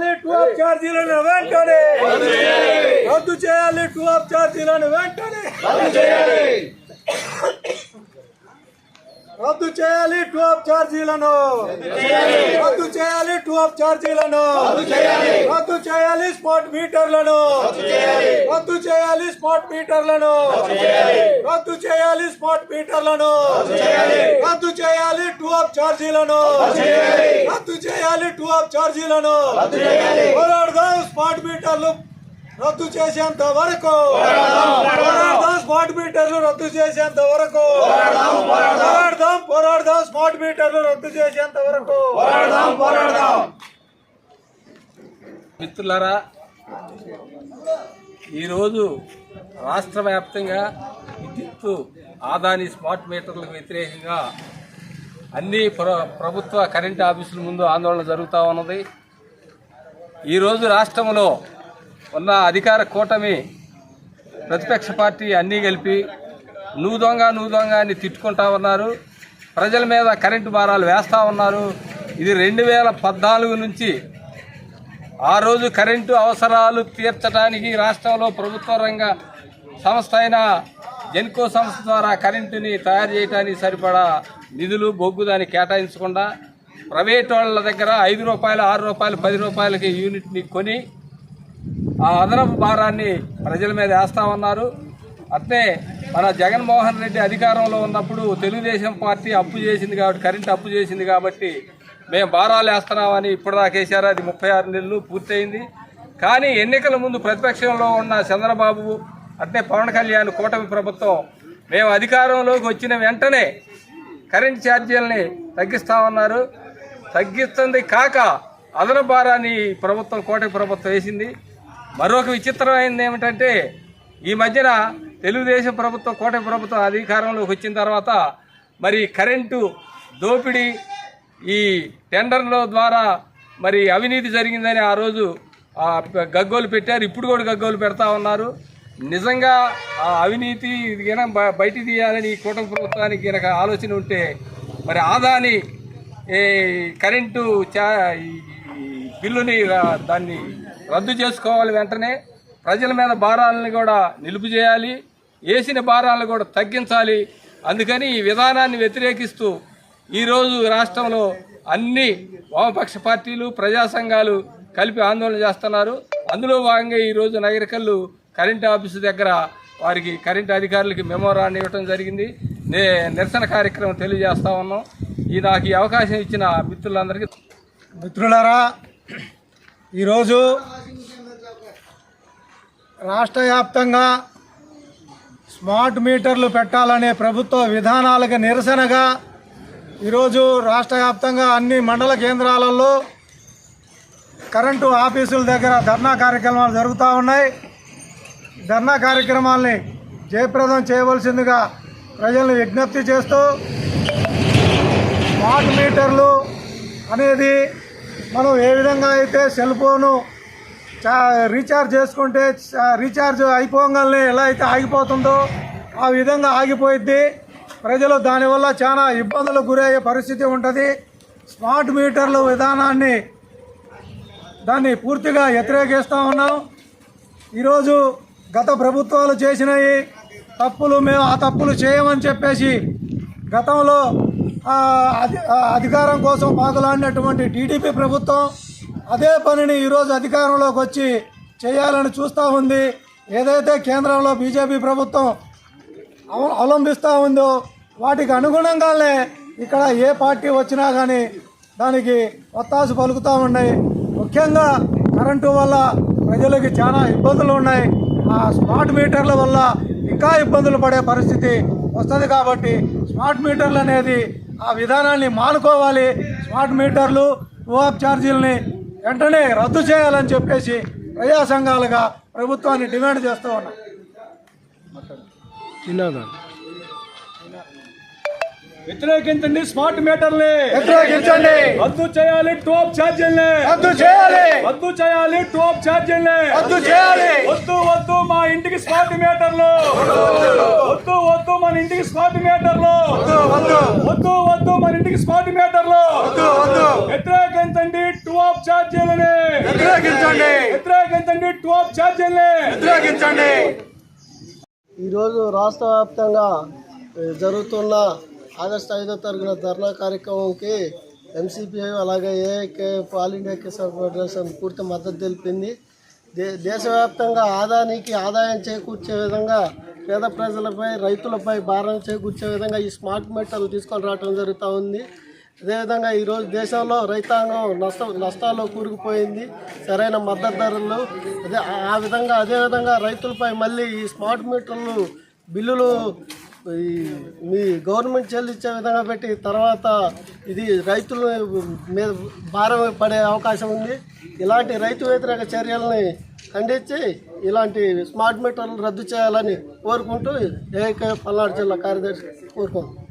చేయాలి two of ఛార్జీలను వెంటనే. రద్దు చేయాలి టూ ఆఫ్ ఛార్జీలను వెంటనే రద్దు చేయాలి టూ ఆఫ్ ఛార్జీలను రద్దు చేయాలి స్మార్ట్ మీటర్లను రద్దు చేయాలి. స్మార్ట్ మీటర్లను రద్దు చేయాలి. స్మార్ట్ మీటర్లను రద్దు చేయాలి. టూ ఆఫ్ ఛార్జీలను రద్దు చేయాలి. టూ ఆఫ్ ఛార్జీలను పోరాడదాం స్మార్ట్ మీటర్లు రద్దు చేసేంత వరకు. స్మార్ట్ మీటర్లు రద్దు చేసేంత వరకు పోరాడదాం పోరాడదాం. స్మార్ట్ మీటర్లు రద్దు చేసేంత వరకు మిత్రులారా ఈరోజు రాష్ట్ర వ్యాప్తంగా విద్యుత్ ఆదాని స్మార్ట్ మీటర్లకు వ్యతిరేకంగా అన్ని ప్ర ప్రభుత్వ కరెంటు ఆఫీసుల ముందు ఆందోళన జరుగుతూ ఉన్నది. ఈరోజు రాష్ట్రంలో ఉన్న అధికార కూటమి ప్రతిపక్ష పార్టీ అన్నీ కలిపి నువ్వు దొంగ నువ్వు దొంగ అని తిట్టుకుంటా ఉన్నారు. ప్రజల మీద కరెంటు భారాలు వేస్తూ ఉన్నారు. ఇది రెండు వేల పద్నాలుగు నుంచి ఆ రోజు కరెంటు అవసరాలు తీర్చడానికి రాష్ట్రంలో ప్రభుత్వ రంగ సంస్థ అయిన జెన్కో సంస్థ ద్వారా కరెంటుని తయారు చేయడానికి సరిపడా నిధులు బొగ్గు దాన్ని కేటాయించకుండా ప్రైవేట్ వాళ్ళ దగ్గర ఐదు రూపాయలు ఆరు రూపాయలు పది రూపాయలకి యూనిట్ని కొని ఆ అదనపు భారాన్ని ప్రజల మీద వేస్తామన్నారు. అట్నే మన జగన్మోహన్ రెడ్డి అధికారంలో ఉన్నప్పుడు తెలుగుదేశం పార్టీ అప్పు చేసింది కాబట్టి కరెంట్ అప్పు చేసింది కాబట్టి మేము భారాలు వేస్తున్నామని ఇప్పటిదాకా వేశారు. అది ముప్పై ఆరు నెలలు పూర్తయింది. కానీ ఎన్నికల ముందు ప్రతిపక్షంలో ఉన్న చంద్రబాబు అట్నే పవన్ కళ్యాణ్ కూటమి ప్రభుత్వం మేము అధికారంలోకి వచ్చిన వెంటనే కరెంట్ ఛార్జీలని తగ్గిస్తామన్నారు. తగ్గిస్తుంది కాక అదన భారాన్ని ప్రభుత్వం కోటమి ప్రభుత్వం వేసింది. మరొక విచిత్రమైనది ఏమిటంటే ఈ మధ్యన తెలుగుదేశం ప్రభుత్వం కోటమి ప్రభుత్వం అధికారంలోకి వచ్చిన తర్వాత మరి కరెంటు దోపిడీ ఈ టెండర్ల ద్వారా మరి అవినీతి జరిగిందని ఆ రోజు ఆ గగ్గోలు పెట్టారు. ఇప్పుడు కూడా గగ్గోలు పెడతా ఉన్నారు. నిజంగా ఆ అవినీతి ఇది గిన బ- బయటికి తీయాలని ఈ కూటమి ప్రభుత్వానికి గనక ఆలోచన ఉంటే మరి ఆదాని కరెంటు చా ఈ బిల్లుని దాన్ని రద్దు చేసుకోవాలి వెంటనే. ప్రజల మీద భారాలను కూడా నిలుపు చేయాలి. వేసిన భారాలను కూడా తగ్గించాలి. అందుకని ఈ విధానాన్ని వ్యతిరేకిస్తూ ఈరోజు రాష్ట్రంలో అన్ని వామపక్ష పార్టీలు ప్రజా సంఘాలు కలిపి ఆందోళన చేస్తున్నారు. అందులో భాగంగా ఈరోజు నగరికల్లు కరెంటు ఆఫీసు దగ్గర వారికి కరెంటు అధికారులకి మెమోరాన్ని ఇవ్వడం జరిగింది. నే నిరసన కార్యక్రమం తెలియజేస్తా ఉన్నాం. ఈ నాకు ఈ అవకాశం ఇచ్చిన మిత్రులందరికీ మిత్రులారా ఈరోజు రాష్ట్ర వ్యాప్తంగా స్మార్ట్ మీటర్లు పెట్టాలనే ప్రభుత్వ విధానాలకు నిరసనగా ఈరోజు రాష్ట్ర వ్యాప్తంగా అన్ని మండల కేంద్రాలలో కరెంటు ఆఫీసుల దగ్గర ధర్నా కార్యక్రమాలు జరుగుతూ ఉన్నాయి. ధర్నా కార్యక్రమాల్ని జయప్రదం చేయవలసిందిగా ప్రజల్ని విజ్ఞప్తి చేస్తూ స్మార్ట్ మీటర్లు అనేది మనం ఏ విధంగా అయితే సెల్ ఫోను చా రీఛార్జ్ చేసుకుంటే రీఛార్జ్ అయిపోగానే ఎలా అయితే ఆగిపోతుందో ఆ విధంగా ఆగిపోయిద్ది. ప్రజలు దానివల్ల చాలా ఇబ్బందులకు గురయ్యే పరిస్థితి ఉంటుంది. స్మార్ట్ మీటర్ల విధానాన్ని దాన్ని పూర్తిగా వ్యతిరేకిస్తూ ఉన్నాం. ఈరోజు గత ప్రభుత్వాలు చేసినవి తప్పులు మేము ఆ తప్పులు చేయమని చెప్పేసి గతంలో అధికారం కోసం పాకులాడినటువంటి టీడీపీ ప్రభుత్వం అదే పనిని ఈరోజు అధికారంలోకి వచ్చి చేయాలని చూస్తూ ఉంది. ఏదైతే కేంద్రంలో బీజేపీ ప్రభుత్వం అవ- అవలంబిస్తూ ఉందో వాటికి అనుగుణంగానే ఇక్కడ ఏ పార్టీ వచ్చినా కానీ దానికి ఒత్తాసు పలుకుతూ ఉన్నాయి. ముఖ్యంగా కరెంటు వల్ల ప్రజలకి చాలా ఇబ్బందులు ఉన్నాయి. ఆ స్మార్ట్ మీటర్ల వల్ల ఇంకా ఇబ్బందులు పడే పరిస్థితి వస్తుంది కాబట్టి స్మార్ట్ మీటర్లు అనేది ఆ విధానాన్ని మానుకోవాలి. స్మార్ట్ మీటర్లు టూ ఛార్జీలని వెంటనే రద్దు చేయాలని చెప్పేసి ప్రజా సంఘాలుగా ప్రభుత్వాన్ని డిమాండ్ చేస్తూ ఉన్నాం. వ్యతిరేకించండి స్మార్ట్ మీటర్ని. వ్యతిరేకించండి. రద్దు చేయాలి టోప్ ఛార్జీల్ని. రద్దు చేయాలి. రద్దు చేయాలి టోప్ ఛార్జీల్ని. రద్దు చేయాలి. వద్దు వద్దు మా ఇంటికి స్మార్ట్ మీటర్లు. వద్దు వద్దు మన ఇంటికి స్మార్ట్ మీటర్లు. వద్దు వద్దు. మన ఇంటికి స్మార్ట్ మీటర్లు. వ్యతిరేకించండి టూ ఆఫ్ ఛార్జీలని. వ్యతిరేకించండి. వ్యతిరేకించండి టాప్ ఛార్జీలని. వ్యతిరేకించండి. ఈరోజు రాష్ట్ర వ్యాప్తంగా జరుగుతున్న ఆగస్టు ఐదో తారీఖున ధర్నా కార్యక్రమంకి ఎంసీపీఐ అలాగే AIK all India Kisan federation పూర్తి మద్దతు తెలిపింది. దే దేశవ్యాప్తంగా ఆదాయానికి ఆదాయం చేకూర్చే విధంగా పేద ప్రజలపై రైతులపై భారం చేకూర్చే విధంగా ఈ స్మార్ట్ మీటర్లు తీసుకొని రావడం జరుగుతూ ఉంది. అదేవిధంగా ఈరోజు దేశంలో రైతాంగం నష్ట నష్టాల్లో కూరుకుపోయింది. సరైన మద్దతు ధరలు అదే ఆ- విధంగా అదేవిధంగా రైతులపై మళ్ళీ ఈ స్మార్ట్ మీటర్లు బిల్లులు మీ గవర్నమెంట్ చెల్లించే విధంగా పెట్టి తర్వాత ఇది రైతుల మీద భారం పడే అవకాశం ఉంది. ఇలాంటి రైతు వ్యతిరేక చర్యలని ఖండించి ఇలాంటి స్మార్ట్ మీటర్లు రద్దు చేయాలని కోరుకుంటూ ఏక పల్నాడు జిల్లా కార్యదర్శి కోరుకుంటున్నాను.